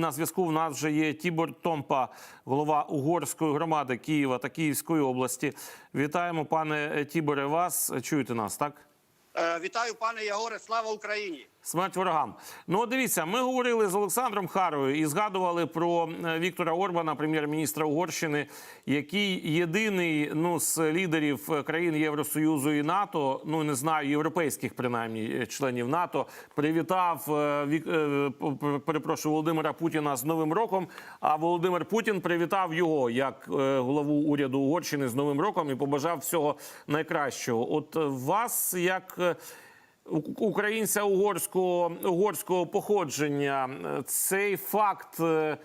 На зв'язку в нас вже є Тібор Томпа, голова угорської громади Києва та Київської області. Вітаємо, пане Тіборе. Вас чуєте нас, так? Е, Вітаю, пане Ягоре. Слава Україні! Смерть ворогам. Ну, дивіться, ми говорили з Олександром Харовою і згадували про е, Віктора Орбана, прем'єр-міністра Угорщини, який єдиний ну з лідерів е, країн Євросоюзу і НАТО, ну не знаю, європейських принаймні е, членів НАТО, привітав перепрошую Володимира Путіна з Новим роком. А Володимир Путін привітав його як голову уряду Угорщини з Новим роком і побажав всього найкращого. От вас як українця угорського угорського походження. Цей факт е,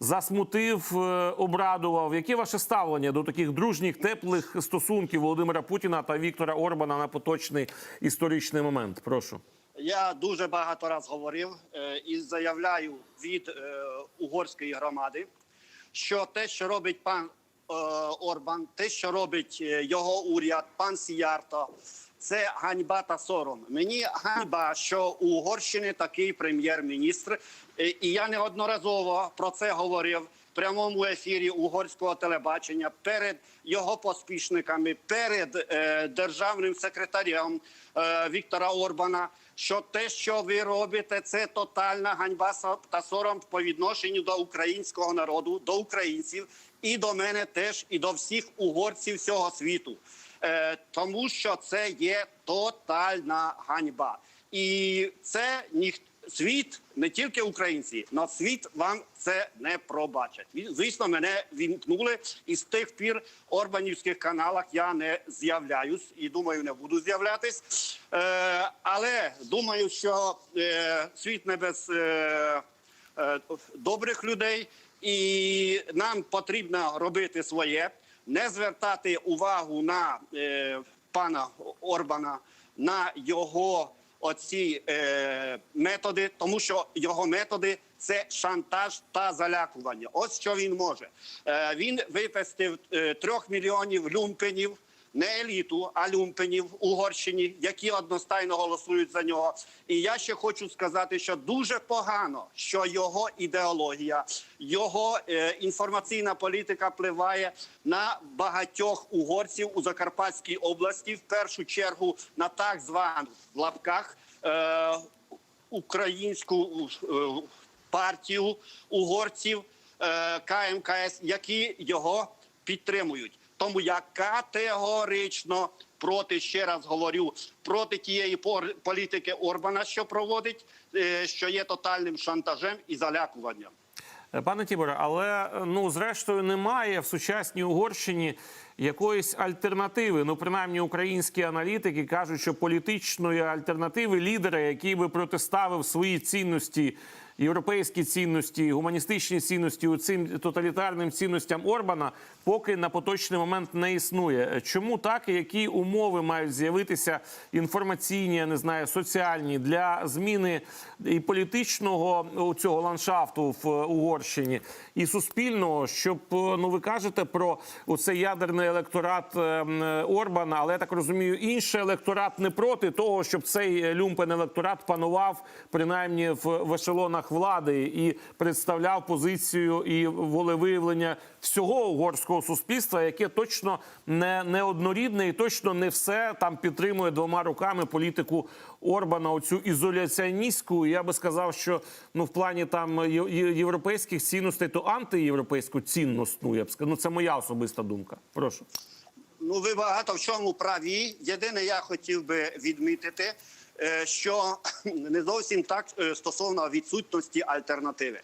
засмутив, е, обрадував. Яке ваше ставлення до таких дружніх, теплих стосунків Володимира Путіна та Віктора Орбана на поточний історичний момент? Прошу. Я дуже багато раз говорив е, і заявляю від е, угорської громади, що те, що робить пан Орбан, те, що робить е, його уряд, пан Сіярто, це ганьба та сором. Мені ганьба, що у Угорщини такий прем'єр-міністр, Е, і я неодноразово про це говорив. в Прямому ефірі угорського телебачення перед його поспішниками, перед е, державним секретарем е, Віктора Орбана, що те, що ви робите, це тотальна ганьба та сором по відношенню до українського народу, до українців і до мене теж, і до всіх угорців всього світу. Е, тому що це є тотальна ганьба, і це ніхто. Світ не тільки українці, але світ вам це не пробачить. Ві- Звісно, мене вімкнули, і з тих пір Орбанівських каналах я не з'являюсь і думаю, не буду з'являтись. Е, але думаю, що е, світ не без е, е, добрих людей, і нам потрібно робити своє, не звертати увагу на е, пана Орбана, на його оці е, методи, тому що його методи це шантаж та залякування. Ось що він може. Е, він випустив е, трьох мільйонів люмпенів. Не еліту, а люмпенів в Угорщині, які одностайно голосують за нього. І я ще хочу сказати, що дуже погано, що його ідеологія, його е, інформаційна політика впливає на багатьох угорців у Закарпатській області, в першу чергу на так звану в лапках е, українську е, партію угорців е, КМКС, які його підтримують. Тому я категорично проти ще раз говорю проти тієї політики Орбана, що проводить, е, що є тотальним шантажем і залякуванням. Е, Пане Тіборе, але е, ну зрештою немає в сучасній Угорщині якоїсь альтернативи. Ну, принаймні, українські аналітики кажуть, що політичної альтернативи лідера, який би протиставив свої цінності. Європейські цінності, гуманістичні цінності у цим тоталітарним цінностям Орбана поки на поточний момент не існує. Чому так і які умови мають з'явитися інформаційні, я не знаю, соціальні для зміни і політичного цього ландшафту в Угорщині, і суспільного, щоб е, ну ви кажете про цей ядерний електорат е, Орбана, але я так розумію, інший електорат не проти того, щоб цей люмпен електорат панував принаймні в, в ешелонах влади і представляв позицію і волевиявлення всього угорського суспільства, яке точно не, не однорідне і точно не все там підтримує двома руками політику Орбана. Оцю ізоляціоністську. Я би сказав, що ну в плані там європейських цінностей, то антиєвропейську цінностну. Я б сказав. Ну це моя особиста думка. Прошу. Ну, ви багато в чому праві. Єдине, я хотів би відмітити, що не зовсім так е, стосовно відсутності альтернативи.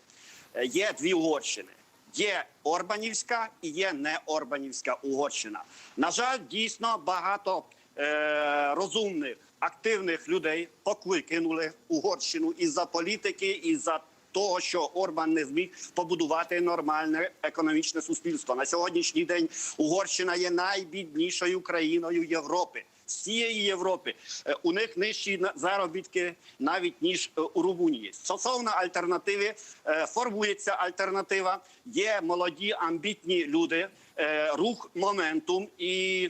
Е, Є дві Угорщини. Є Орбанівська і є не Орбанівська Угорщина. На жаль, дійсно багато е, розумних, активних людей покинули Угорщину із-за політики, із-за того, що Орбан не зміг побудувати нормальне економічне суспільство. На сьогоднішній день Угорщина є найбіднішою країною Європи. Всієї Європи Е, у них нижчі заробітки навіть ніж е, у Румунії. Стосовно альтернативи, е, формується альтернатива. Є молоді амбітні люди, рух моментум і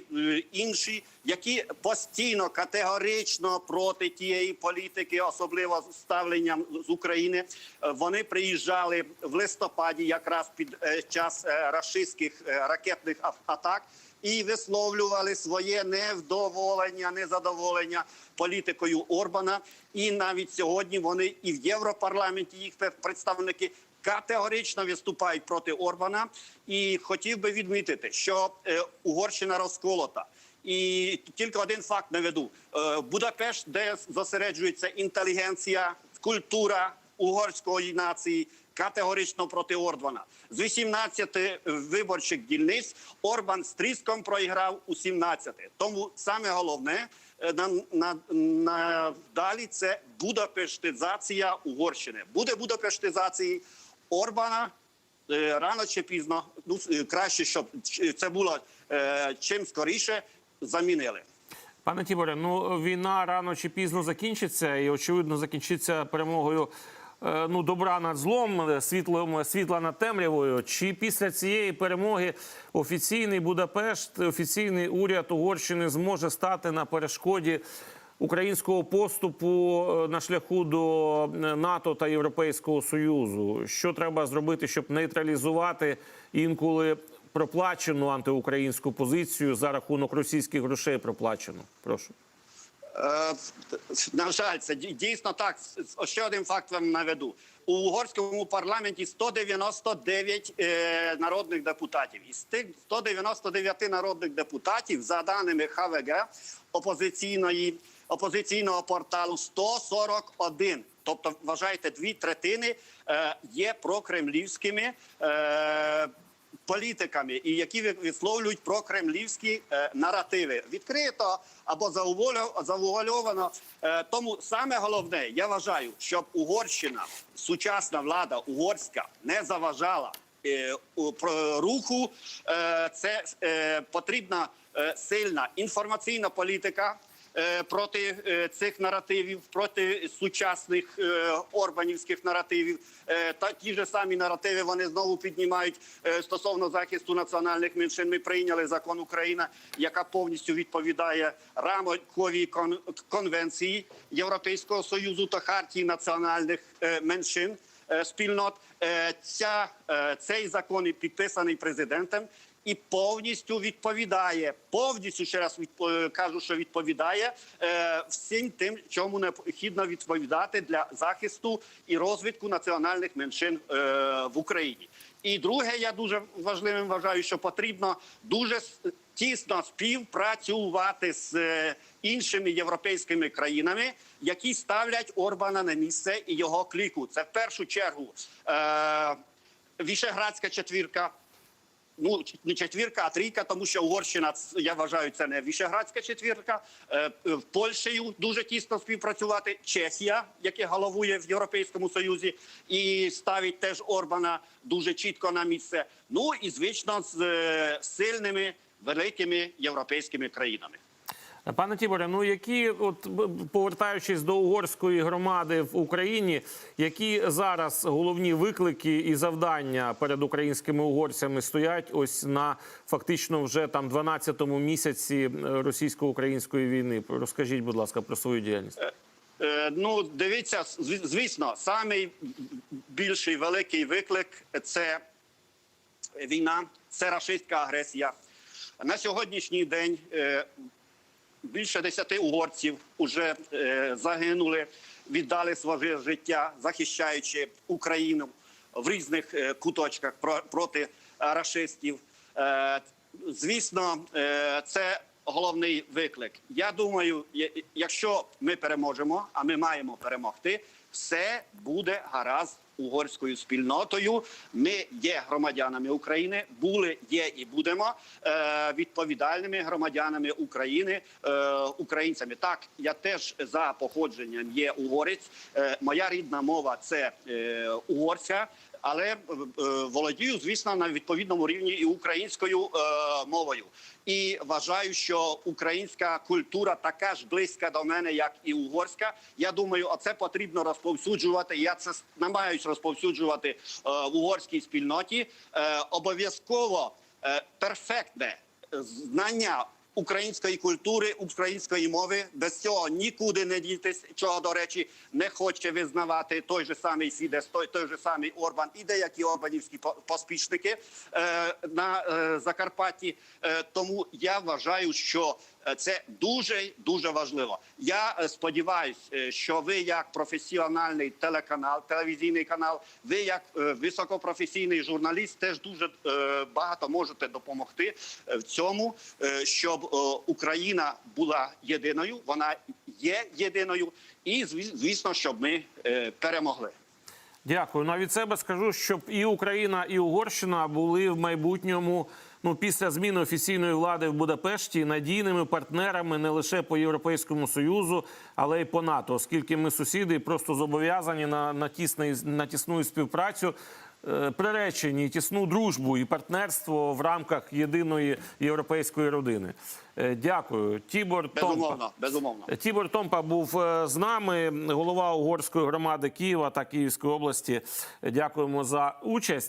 інші, які постійно категорично проти тієї політики, особливо з ставленням з України. Вони приїжджали в листопаді, якраз під час рашистських ракетних атак. І висловлювали своє невдоволення, незадоволення політикою Орбана. І навіть сьогодні вони і в Європарламенті їх представники категорично виступають проти Орбана. І хотів би відмітити, що е, Угорщина розколота. І тільки один факт наведу: Е, Будапешт, де зосереджується інтелігенція, культура угорської нації. Категорично проти Орбана. З 18 виборчих дільниць Орбан з тріском проіграв у 17. Тому саме головне е, на, на, це будапештизація Угорщини. Буде будапештизації Орбана е, рано чи пізно. Ну е, краще, щоб це було е, чим скоріше замінили. Пане Тіборе, ну війна рано чи пізно закінчиться, і очевидно закінчиться перемогою. Е, Ну, добра над злом, е, світлом, світла над темрявою. Чи після цієї перемоги офіційний Будапешт, офіційний уряд Угорщини зможе стати на перешкоді українського поступу е, на шляху до НАТО та Європейського Союзу? Що треба зробити, щоб нейтралізувати інколи проплачену антиукраїнську позицію за рахунок російських грошей проплачену? Прошу. Е, На жаль, це дій- дійсно так. Ще один факт вам наведу. У угорському парламенті 199 е, народних депутатів. Із тих 199 народних депутатів, за даними ХВГ, опозиційної, опозиційного порталу 141. Тобто, вважайте, дві третини е, є прокремлівськими е, політиками, і які висловлюють прокремлівські е, наративи відкрито або завуальовано. Е, тому саме головне, я вважаю, щоб Угорщина, сучасна влада угорська, не заважала е, про руху. Е, це е, потрібна е, сильна інформаційна політика проти е, цих наративів, проти сучасних е, орбанівських наративів. Е, Та ті ж самі наративи вони знову піднімають е, стосовно захисту національних меншин. Ми прийняли закон Україна, яка повністю відповідає рамковій кон- конвенції Європейського союзу та хартії національних е, меншин е, спільнот. Е, Ця е, цей закон і підписаний президентом і повністю відповідає. Повністю ще раз відпо- кажу, що відповідає е, всім тим, чому необхідно відповідати для захисту і розвитку національних меншин е, в Україні. І друге, я дуже важливим вважаю, що потрібно дуже тісно співпрацювати з е, іншими європейськими країнами, які ставлять Орбана на місце і його кліку. Це в першу чергу е, Вішеградська четвірка. Ну, не четвірка, а трійка, тому що Угорщина, я вважаю, це не Вішеградська четвірка. Е, е, Польщею дуже тісно співпрацювати. Чехія, яка головує в Європейському Союзі, і ставить теж Орбана дуже чітко на місце. Ну і звично з е, сильними великими європейськими країнами. Пане Тіборе, ну які, от повертаючись до угорської громади в Україні, які зараз головні виклики і завдання перед українськими угорцями стоять ось на фактично вже там 12-му місяці е, російсько-української війни? Розкажіть, будь ласка, про свою діяльність. Е, Ну, дивіться, звісно, самий більший великий виклик це війна, це рашистська агресія. На сьогоднішній день е, більше десяти угорців вже е, загинули, віддали своє життя, захищаючи Україну в різних е, куточках про- проти рашистів. Е, звісно, це головний виклик. Я думаю, якщо ми переможемо, а ми маємо перемогти, все буде гаразд угорською спільнотою. Ми є громадянами України, були, є і будемо е, відповідальними громадянами України, е, українцями. Так, я теж за походженням є угорець. Е, моя рідна мова це е, угорська. Але е, е, володію, звісно, на відповідному рівні і українською е, мовою. І вважаю, що українська культура така ж близька до мене, як і угорська. Я думаю, оце потрібно розповсюджувати. Я це намагаюсь розповсюджувати в угорській спільноті. Обов'язково перфектне знання української культури, української мови. Без цього нікуди не дітись. Чого до речі, не хоче визнавати той же самий Фідес, той, той же самий Орбан і деякі орбанівські по- поспішники е, на е, Закарпатті. Е, тому я вважаю, що це дуже дуже важливо. Я е, сподіваюся, е, що ви, як професіональний телеканал, телевізійний канал, ви як е, високопрофесійний журналіст, теж дуже е, багато можете допомогти е, в цьому, е, щоб е, Україна була єдиною. Вона є єдиною, і зві- звісно, щоб ми е, перемогли. Дякую. Ну, а від себе скажу, щоб і Україна, і Угорщина були в майбутньому. Ну, після зміни офіційної влади в Будапешті надійними партнерами не лише по Європейському Союзу, але й по НАТО, оскільки ми сусіди просто зобов'язані на, на, тісний, на тісну співпрацю, е, приречені тісну дружбу і партнерство в рамках єдиної європейської родини. Е, дякую, Тібор Томпа. Безумовно, безумовно. Тібор Томпа був е, з нами, голова угорської громади Києва та Київської області. Дякуємо за участь.